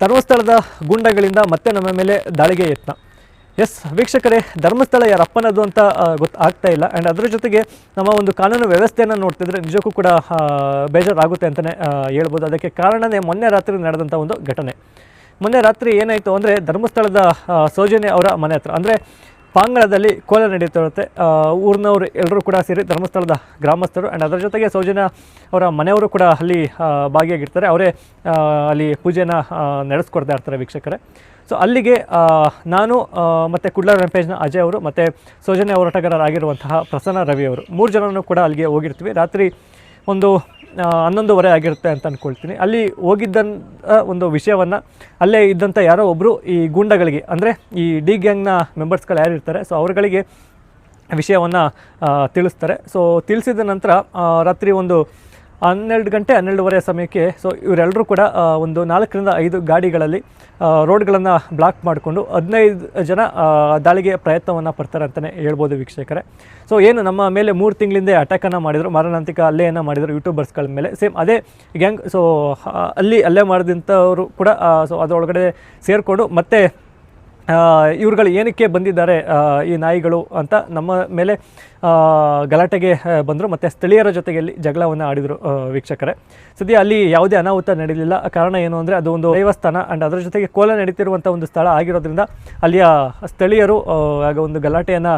ಧರ್ಮಸ್ಥಳದ ಗೂಂಡಗಳಿಂದ ಮತ್ತೆ ನಮ್ಮ ಮೇಲೆ ದಾಳಿಗೆ ಯತ್ನ. ಎಸ್, ವೀಕ್ಷಕರೇ, ಧರ್ಮಸ್ಥಳ ಯಾರಪ್ಪನದು ಅಂತ ಗೊತ್ತಾಗ್ತಾ ಇಲ್ಲ. ಆ್ಯಂಡ್ ಅದರ ಜೊತೆಗೆ ನಮ್ಮ ಒಂದು ಕಾನೂನು ವ್ಯವಸ್ಥೆಯನ್ನು ನೋಡ್ತಿದ್ರೆ ನಿಜಕ್ಕೂ ಕೂಡ ಬೇಜಾರಾಗುತ್ತೆ ಅಂತಲೇ ಹೇಳ್ಬೋದು. ಅದಕ್ಕೆ ಕಾರಣನೇ ಮೊನ್ನೆ ರಾತ್ರಿ ನಡೆದಂಥ ಒಂದು ಘಟನೆ. ಮೊನ್ನೆ ರಾತ್ರಿ ಏನಾಯಿತು ಅಂದರೆ ಧರ್ಮಸ್ಥಳದ ಸೌಜನ್ಯ ಅವರ ಮನೆ ಹತ್ರ. ಅಂದರೆ ಪಾಂಗಳದಲ್ಲಿ ಕೋಲ ನಡೆಯುತ್ತಿರುತ್ತೆ ಊರಿನವರು ಎಲ್ಲರೂ ಕೂಡ ಸೇರಿ ಧರ್ಮಸ್ಥಳದ ಗ್ರಾಮಸ್ಥರು ಆ್ಯಂಡ್ ಅದರ ಜೊತೆಗೆ ಸೌಜನ್ಯ ಅವರ ಮನೆಯವರು ಕೂಡ ಅಲ್ಲಿ ಭಾಗಿಯಾಗಿರ್ತಾರೆ. ಅವರೇ ಅಲ್ಲಿ ಪೂಜೆನ ನಡೆಸ್ಕೊಡ್ತಾ ಇರ್ತಾರೆ ವೀಕ್ಷಕರೇ. ಸೊ ಅಲ್ಲಿಗೆ ನಾನು ಮತ್ತು ಕುಡ್ಲ ರಂಪೇಜ್ನ ಅಜಯ್ ಅವರು ಮತ್ತು ಸೌಜನ್ಯ ಹೋರಾಟಗಾರರಾಗಿರುವಂತಹ ಪ್ರಸನ್ನ ರವಿ ಅವರು ಮೂರು ಜನನೂ ಕೂಡ ಅಲ್ಲಿಗೆ ಹೋಗಿರ್ತೀವಿ. ರಾತ್ರಿ ಒಂದು ಹನ್ನೊಂದುವರೆ ಆಗಿರುತ್ತೆ ಅಂತ ಅಂದ್ಕೊಳ್ತೀನಿ ಅಲ್ಲಿ ಹೋಗಿದ್ದಂಥ ಒಂದು ವಿಷಯವನ್ನು, ಅಲ್ಲೇ ಇದ್ದಂಥ ಯಾರೋ ಒಬ್ಬರು ಈ ಗೂಂಡಗಳಿಗೆ, ಅಂದರೆ ಈ ಡಿ ಗ್ಯಾಂಗ್ನ ಮೆಂಬರ್ಸ್ಗಳು ಯಾರಿರ್ತಾರೆ ಸೊ ಅವರುಗಳಿಗೆ ವಿಷಯವನ್ನು ತಿಳಿಸ್ತಾರೆ. ಸೊ, ತಿಳಿಸಿದ ನಂತರ ರಾತ್ರಿ ಒಂದು ಹನ್ನೆರಡು ಗಂಟೆ, ಹನ್ನೆರಡುವರೆ ಸಮಯಕ್ಕೆ. ಸೊ ಇವರೆಲ್ಲರೂ ಕೂಡ ಒಂದು ನಾಲ್ಕರಿಂದ ಐದು ಗಾಡಿಗಳಲ್ಲಿ ರೋಡ್ಗಳನ್ನು ಬ್ಲಾಕ್ ಮಾಡಿಕೊಂಡು ಹದಿನೈದು ಜನ ದಾಳಿಗೆ ಪ್ರಯತ್ನವನ್ನು ಪಡ್ತಾರೆ ಅಂತಲೇ ಹೇಳ್ಬೋದು ವೀಕ್ಷಕರೇ. ಸೊ ಏನು ನಮ್ಮ ಮೇಲೆ ಮೂರು ತಿಂಗಳಿಂದ ಅಟ್ಯಾಕನ್ನು ಮಾಡಿದರು, ಮಾರಣಾಂತಿಕ ಹಲ್ಲೆಯನ್ನು ಮಾಡಿದರು ಯೂಟ್ಯೂಬರ್ಸ್ಗಳ ಮೇಲೆ. ಸೇಮ್ ಅದೇ ಗ್ಯಾಂಗ್ ಸೊ ಅಲ್ಲಿ ಅಲ್ಲೇ ಮಾಡಿದಂಥವರು ಕೂಡ ಸೊ ಅದರೊಳಗಡೆ ಸೇರಿಕೊಂಡು ಮತ್ತೆ ಇವ್ರುಗಳು ಏನಕ್ಕೆ ಬಂದಿದ್ದಾರೆ ಈ ನಾಯಿಗಳು ಅಂತ ನಮ್ಮ ಮೇಲೆ ಗಲಾಟೆಗೆ ಬಂದರು. ಮತ್ತು ಸ್ಥಳೀಯರ ಜೊತೆಗೆ ಜಗಳವನ್ನು ಆಡಿದರು ವೀಕ್ಷಕರೇ. ಸದ್ಯ ಅಲ್ಲಿ ಯಾವುದೇ ಅನಾಹುತ ನಡೆಯಲಿಲ್ಲ ಕಾರಣ ಏನು ಅಂದರೆ ಅದು ಒಂದು ದೇವಸ್ಥಾನ ಆ್ಯಂಡ್ ಅದರ ಜೊತೆಗೆ ಕೋಲ ನಡೀತಿರುವಂಥ ಒಂದು ಸ್ಥಳ ಆಗಿರೋದ್ರಿಂದ ಅಲ್ಲಿಯ ಸ್ಥಳೀಯರು ಆಗ ಒಂದು ಗಲಾಟೆಯನ್ನು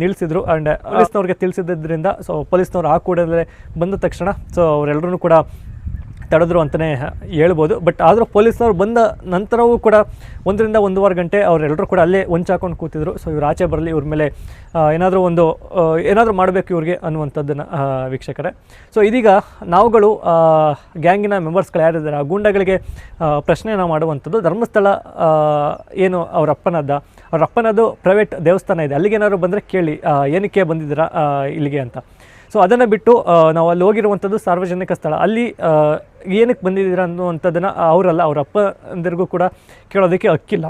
ನಿಲ್ಲಿಸಿದ್ರು ಆ್ಯಂಡ್ ಪೊಲೀಸ್ನವ್ರಿಗೆ ತಿಳಿಸಿದ್ದರಿಂದ ಸೊ ಪೊಲೀಸ್ನವ್ರು ಆ ಕೂಡಲೇ ಬಂದ ತಕ್ಷಣ ಸೊ ಅವರೆಲ್ಲರೂ ಕೂಡ ತಡೆದ್ರು ಅಂತಲೇ ಹೇಳ್ಬೋದು. ಬಟ್ ಆದರೂ ಪೊಲೀಸ್ನವ್ರು ಬಂದ ನಂತರವೂ ಕೂಡ ಒಂದರಿಂದ ಒಂದೂವರೆ ಗಂಟೆ ಅವರೆಲ್ಲರೂ ಕೂಡ ಅಲ್ಲೇ ಹೊಂಚಾಕೊಂಡು ಕೂತಿದ್ರು. ಸೊ ಇವ್ರು ಆಚೆ ಬರಲಿ, ಇವ್ರ ಮೇಲೆ ಏನಾದರೂ ಒಂದು ಏನಾದರೂ ಮಾಡಬೇಕು ಇವ್ರಿಗೆ ಅನ್ನುವಂಥದ್ದನ್ನು ವೀಕ್ಷಕರೇ. ಸೊ ಇದೀಗ ನಾವುಗಳು ಗ್ಯಾಂಗಿನ ಮೆಂಬರ್ಸ್ಗಳು ಯಾರಿದ್ದಾರೆ, ಆ ಗೂಂಡಗಳಿಗೆ ಪ್ರಶ್ನೆಯನ್ನು ಮಾಡುವಂಥದ್ದು ಧರ್ಮಸ್ಥಳ ಏನು ಅವರ ಅಪ್ಪನದ್ದ ಪ್ರೈವೇಟ್ ದೇವಸ್ಥಾನ ಇದೆ. ಅಲ್ಲಿಗೆ ಏನಾದ್ರು ಬಂದರೆ ಕೇಳಿ ಏನಕ್ಕೆ ಬಂದಿದ್ದೀರಾ ಇಲ್ಲಿಗೆ ಅಂತ. ಸೊ ಅದನ್ನು ಬಿಟ್ಟು ನಾವು ಅಲ್ಲಿ ಹೋಗಿರುವಂಥದ್ದು ಸಾರ್ವಜನಿಕ ಸ್ಥಳ. ಅಲ್ಲಿ ಏನಕ್ಕೆ ಬಂದಿದ್ದೀರಾ ಅನ್ನುವಂಥದ್ದನ್ನು ಅವರಲ್ಲ, ಅವ್ರ ಅಪ್ಪಂದಿರಿಗೂ ಕೂಡ ಕೇಳೋದಕ್ಕೆ ಹಕ್ಕಿಲ್ಲ.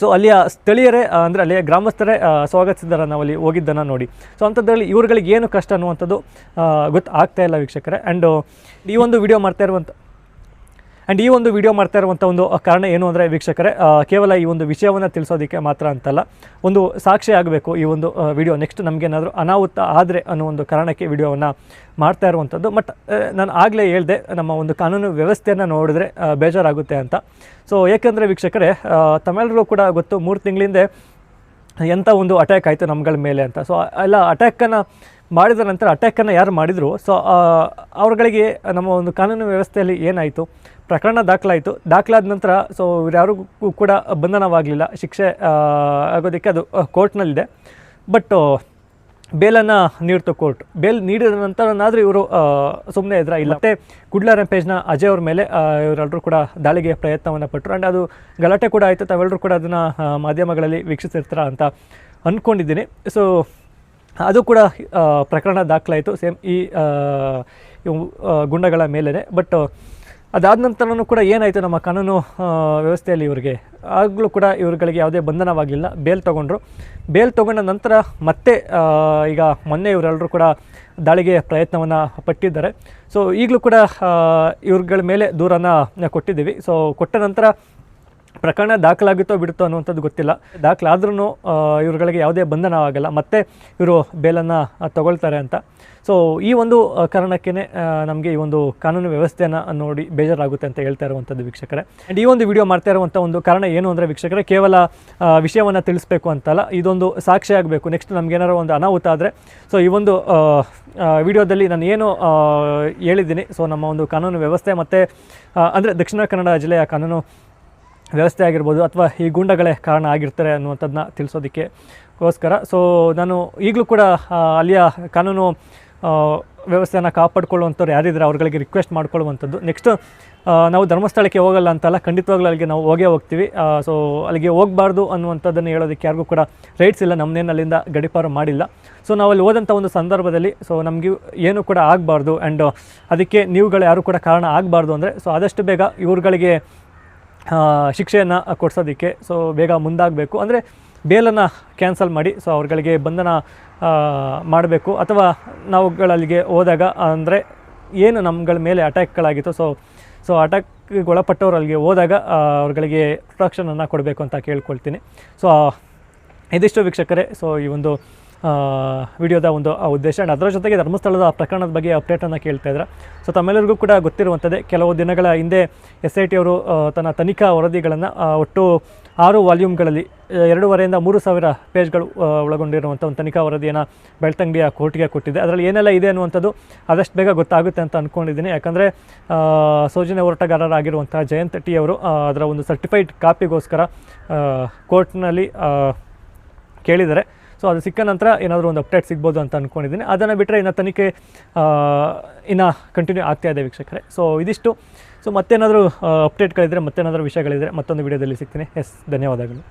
ಸೊ ಅಲ್ಲಿಯ ಸ್ಥಳೀಯರೇ ಅಂದರೆ ಅಲ್ಲಿಯ ಗ್ರಾಮಸ್ಥರೇ ಸ್ವಾಗತಿಸಿದ್ದಾರೆ ನಾವು ಅಲ್ಲಿ ಹೋಗಿದ್ದನ್ನು ನೋಡಿ. ಸೊ ಅಂಥದ್ರಲ್ಲಿ ಇವ್ರುಗಳಿಗೆ ಏನು ಕಷ್ಟ ಅನ್ನುವಂಥದ್ದು ಗೊತ್ತಾಗ್ತಾ ಇಲ್ಲ ವೀಕ್ಷಕರೇ. ಆ್ಯಂಡ್ ಈ ಒಂದು ವಿಡಿಯೋ ಮಾಡ್ತಾ ಇರುವಂಥ ಆ್ಯಂಡ್ ಈ ಒಂದು ವಿಡಿಯೋ ಮಾಡ್ತಾ ಇರುವಂಥ ಒಂದು ಕಾರಣ ಏನು ಅಂದರೆ ವೀಕ್ಷಕರೇ ಕೇವಲ ಈ ಒಂದು ವಿಷಯವನ್ನು ತಿಳಿಸೋದಕ್ಕೆ ಮಾತ್ರ ಅಂತಲ್ಲ, ಒಂದು ಸಾಕ್ಷಿ ಆಗಬೇಕು ಈ ಒಂದು ವಿಡಿಯೋ. ನೆಕ್ಸ್ಟ್ ನಮಗೇನಾದರೂ ಅನಾಹುತ ಆದರೆ ಅನ್ನೋ ಒಂದು ಕಾರಣಕ್ಕೆ ವಿಡಿಯೋವನ್ನು ಮಾಡ್ತಾ ಇರುವಂಥದ್ದು ಬಟ್ ನಾನು ಆಗಲೇ ಹೇಳಿದೆ, ನಮ್ಮ ಒಂದು ಕಾನೂನು ವ್ಯವಸ್ಥೆಯನ್ನು ನೋಡಿದ್ರೆ ಬೇಜಾರಾಗುತ್ತೆ ಅಂತ. ಸೊ ಏಕೆಂದರೆ ವೀಕ್ಷಕರೇ ತಮಿಳರು ಕೂಡ ಗೊತ್ತು, ಮೂರು ತಿಂಗಳಿಂದೆ ಎಂಥ ಒಂದು ಅಟ್ಯಾಕ್ ಆಯಿತು ನಮ್ಗಳ ಮೇಲೆ ಅಂತ. ಸೊ ಎಲ್ಲ ಅಟ್ಯಾಕನ್ನು ಮಾಡಿದ ನಂತರ ಅಟ್ಯಾಕನ್ನು ಯಾರು ಮಾಡಿದರು? ಸೊ ಅವ್ರುಗಳಿಗೆ ನಮ್ಮ ಒಂದು ಕಾನೂನು ವ್ಯವಸ್ಥೆಯಲ್ಲಿ ಏನಾಯಿತು? ಪ್ರಕರಣ ದಾಖಲಾಯಿತು. ದಾಖಲಾದ ನಂತರ ಸೊ ಯಾರಿಗೂ ಕೂಡ ಬಂಧನವಾಗಲಿಲ್ಲ. ಶಿಕ್ಷೆ ಆಗೋದಕ್ಕೆ ಅದು ಕೋರ್ಟ್ನಲ್ಲಿದೆ. ಬಟ್ ಬೇಲನ್ನು ನೀಡ್ತು ಕೋರ್ಟ್. ಬೇಲ್ ನೀಡಿದ ನಂತರನಾದರೂ ಇವರು ಸುಮ್ಮನೆ ಇದ್ರ ಇಲ್ಲ. ಮತ್ತೆ ಕುಡ್ಲ ರಂಪೇಜ್ನ ಅಜಯ್ ಅವ್ರ ಮೇಲೆ ಇವರೆಲ್ಲರೂ ಕೂಡ ದಾಳಿಗೆ ಪ್ರಯತ್ನವನ್ನು ಪಟ್ಟರು ಆ್ಯಂಡ್ ಅದು ಗಲಾಟೆ ಕೂಡ ಆಯಿತು. ತಾವೆಲ್ಲರೂ ಕೂಡ ಅದನ್ನು ಮಾಧ್ಯಮಗಳಲ್ಲಿ ವೀಕ್ಷಿಸಿರ್ತಾರ ಅಂತ ಅಂದ್ಕೊಂಡಿದ್ದೀನಿ ಸೊ ಅದು ಕೂಡ ಪ್ರಕರಣ ದಾಖಲಾಯಿತು. ಸೇಮ್ ಈ ಗುಂಡಗಳ ಮೇಲೇ ಬಟ್, ಅದಾದ ನಂತರನೂ ಕೂಡ ಏನಾಯಿತು? ನಮ್ಮ ಕಾನೂನು ವ್ಯವಸ್ಥೆಯಲ್ಲಿ ಇವರಿಗೆ, ಆಗಲೂ ಕೂಡ ಇವ್ರುಗಳಿಗೆ ಯಾವುದೇ ಬಂಧನವಾಗಿಲ್ಲ. ಬೇಲ್ ತೊಗೊಂಡ್ರು. ಬೇಲ್ ತೊಗೊಂಡ ನಂತರ ಮತ್ತೆ ಈಗ ಮೊನ್ನೆ ಇವರೆಲ್ಲರೂ ಕೂಡ ದಾಳಿಗೆ ಪ್ರಯತ್ನವನ್ನು ಪಟ್ಟಿದ್ದಾರೆ. ಸೊ, ಈಗಲೂ ಕೂಡ ಇವ್ರುಗಳ ಮೇಲೆ ದೂರನ್ನು ಕೊಟ್ಟಿದ್ದೀವಿ. ಸೊ, ಕೊಟ್ಟ ನಂತರ ಪ್ರಕರಣ ದಾಖಲಾಗುತ್ತೋ ಬಿಡುತ್ತೋ ಅನ್ನುವಂಥದ್ದು ಗೊತ್ತಿಲ್ಲ. ದಾಖಲಾದ್ರೂ ಇವ್ರುಗಳಿಗೆ ಯಾವುದೇ ಬಂಧನ ಆಗಲ್ಲ. ಮತ್ತೆ ಇವರು ಬೇಲನ್ನು ತಗೊಳ್ತಾರೆ ಅಂತ. ಸೊ ಈ ಒಂದು ಕಾರಣಕ್ಕೇ ನಮಗೆ ಈ ಒಂದು ಕಾನೂನು ವ್ಯವಸ್ಥೆಯನ್ನು ನೋಡಿ ಬೇಜಾರಾಗುತ್ತೆ ಅಂತ ಹೇಳ್ತಾ ಇರುವಂಥದ್ದು ವೀಕ್ಷಕರೇ. ಆ್ಯಂಡ್ ಈ ಒಂದು ವಿಡಿಯೋ ಮಾಡ್ತಾ ಇರುವಂಥ ಒಂದು ಕಾರಣ ಏನು ಅಂದರೆ ವೀಕ್ಷಕರೇ, ಕೇವಲ ವಿಷಯವನ್ನು ತಿಳಿಸ್ಬೇಕು ಅಂತಲ್ಲ, ಇದೊಂದು ಸಾಕ್ಷಿ ಆಗಬೇಕು. ನೆಕ್ಸ್ಟ್ ನಮಗೇನಾರು ಒಂದು ಅನಾಹುತ ಆದರೆ ಸೊ ಈ ಒಂದು ವಿಡಿಯೋದಲ್ಲಿ ನಾನು ಏನು ಹೇಳಿದ್ದೀನಿ. ಸೊ ನಮ್ಮ ಒಂದು ಕಾನೂನು ವ್ಯವಸ್ಥೆ ಮತ್ತು ಅಂದರೆ ದಕ್ಷಿಣ ಕನ್ನಡ ಜಿಲ್ಲೆಯ ಕಾನೂನು ವ್ಯವಸ್ಥೆ ಆಗಿರ್ಬೋದು ಅಥವಾ ಈ ಗೂಂಡಗಳೇ ಕಾರಣ ಆಗಿರ್ತಾರೆ ಅನ್ನುವಂಥದ್ದನ್ನ ತಿಳಿಸೋದಕ್ಕೆ ಗೋಸ್ಕರ. ಸೊ ನಾನು ಈಗಲೂ ಕೂಡ ಅಲ್ಲಿಯ ಕಾನೂನು ವ್ಯವಸ್ಥೆಯನ್ನು ಕಾಪಾಡ್ಕೊಳ್ಳುವಂಥವ್ರು ಯಾರಿದ್ದಾರೆ ಅವ್ರುಗಳಿಗೆ ರಿಕ್ವೆಸ್ಟ್ ಮಾಡ್ಕೊಳ್ಳುವಂಥದ್ದು. ನೆಕ್ಸ್ಟ್ ನಾವು ಧರ್ಮಸ್ಥಳಕ್ಕೆ ಹೋಗಲ್ಲ ಅಂತಲ್ಲ, ಖಂಡಿತವಾಗ್ಲೂ ಅಲ್ಲಿಗೆ ನಾವು ಹೋಗೇ ಹೋಗ್ತೀವಿ. ಸೊ ಅಲ್ಲಿಗೆ ಹೋಗಬಾರ್ದು ಅನ್ನುವಂಥದ್ದನ್ನು ಹೇಳೋದಕ್ಕೆ ಯಾರಿಗೂ ಕೂಡ ರೈಟ್ಸ್ ಇಲ್ಲ ನಮ್ಮನ್ನೇನು ಅಲ್ಲಿಂದ ಗಡಿಪಾರು ಮಾಡಿಲ್ಲ. ಸೊ ನಾವು ಅಲ್ಲಿ ಹೋದಂಥ ಒಂದು ಸಂದರ್ಭದಲ್ಲಿ ಸೊ ನಮಗೆ ಏನು ಕೂಡ ಆಗಬಾರ್ದು. ಆ್ಯಂಡ್ ಅದಕ್ಕೆ ನೀವುಗಳು ಯಾರು ಕೂಡ ಕಾರಣ ಆಗಬಾರ್ದು ಅಂದರೆ ಸೊ ಆದಷ್ಟು ಬೇಗ ಇವ್ರುಗಳಿಗೆ ಶಿಕ್ಷೆಯನ್ನು ಕೊಡಿಸೋದಕ್ಕೆ ಸೊ ಬೇಗ ಮುಂದಾಗಬೇಕು. ಅಂದರೆ ಬೇಲನ್ನು ಕ್ಯಾನ್ಸಲ್ ಮಾಡಿ ಸೊ ಅವ್ರುಗಳಿಗೆ ಬಂಧನ ಮಾಡಬೇಕು. ಅಥವಾ ನಾವುಗಳಲ್ಲಿಗೆ ಹೋದಾಗ, ಅಂದರೆ ಏನು ನಮ್ಗಳ ಮೇಲೆ ಅಟ್ಯಾಕ್ಗಳಾಗಿತ್ತು ಸೊ ಸೊ ಅಟ್ಯಾಕ್ಗೆ ಒಳಪಟ್ಟವ್ರು ಅಲ್ಲಿಗೆ ಹೋದಾಗ ಅವ್ರಗಳಿಗೆ ಪ್ರೊಟೆಕ್ಷನನ್ನು ಕೊಡಬೇಕು ಅಂತ ಕೇಳ್ಕೊಳ್ತೀನಿ. ಸೊ ಇದಿಷ್ಟು ವೀಕ್ಷಕರೇ ಸೊ ಈ ಒಂದು ವಿಡಿಯೋದ ಒಂದು ಉದ್ದೇಶ. ಆ್ಯಂಡ್ ಅದರ ಜೊತೆಗೆ ಧರ್ಮಸ್ಥಳದ ಪ್ರಕರಣದ ಬಗ್ಗೆ ಅಪ್ಡೇಟನ್ನು ಕೇಳ್ತಾ ಇದ್ದಾರೆ ಸೊ ತಮ್ಮೆಲ್ಲರಿಗೂ ಕೂಡ ಗೊತ್ತಿರುವಂಥದ್ದೇ ಕೆಲವು ದಿನಗಳ ಹಿಂದೆ ಎಸ್ ಐ ಟಿ ಅವರು ತನ್ನ ತನಿಖಾ ವರದಿಗಳನ್ನು ಒಟ್ಟು ಆರು ವಾಲ್ಯೂಮ್ಗಳಲ್ಲಿ ಎರಡೂವರೆಯಿಂದ ಮೂರು ಸಾವಿರ ಪೇಜ್ಗಳು ಒಳಗೊಂಡಿರುವಂಥ ಒಂದು ತನಿಖಾ ವರದಿಯನ್ನು ಬೆಳ್ತಂಗಡಿಯ ಕೋರ್ಟ್ಗೆ ಕೊಟ್ಟಿದೆ ಅದರಲ್ಲಿ ಏನೆಲ್ಲ ಇದೆ ಅನ್ನುವಂಥದ್ದು ಆದಷ್ಟು ಬೇಗ ಗೊತ್ತಾಗುತ್ತೆ ಅಂತ ಅಂದ್ಕೊಂಡಿದ್ದೀನಿ ಯಾಕಂದರೆ ಸೌಜನ್ಯ ಹೋರಾಟಗಾರರಾಗಿರುವಂಥ ಜಯಂತ್ ಟಿ ಅವರು ಅದರ ಒಂದು ಸರ್ಟಿಫೈಡ್ ಕಾಪಿಗೋಸ್ಕರ ಕೋರ್ಟ್ನಲ್ಲಿ ಕೇಳಿದ್ದಾರೆ ಸೊ ಅದು ಸಿಕ್ಕ ನಂತರ ಏನಾದರೂ ಒಂದು ಅಪ್ಡೇಟ್ ಸಿಗ್ಬೋದು ಅಂತ ಅಂದ್ಕೊಂಡಿದ್ದೀನಿ ಅದನ್ನು ಬಿಟ್ಟರೆ ಇನ್ನು ತನಿಖೆ ಇನ್ನು ಕಂಟಿನ್ಯೂ ಆಗ್ತಾ ಇದೆ ವೀಕ್ಷಕರೇ. ಸೊ ಇದಿಷ್ಟು. ಸೊ ಮತ್ತೇನಾದರೂ ಅಪ್ಡೇಟ್ಗಳಿದ್ದರೆ ಮತ್ತೇನಾದರೂ ವಿಷಯಗಳಿದ್ದರೆ ಮತ್ತೊಂದು ವಿಡಿಯೋದಲ್ಲಿ ಸಿಗ್ತೀನಿ. ಎಸ್ ಧನ್ಯವಾದಗಳು.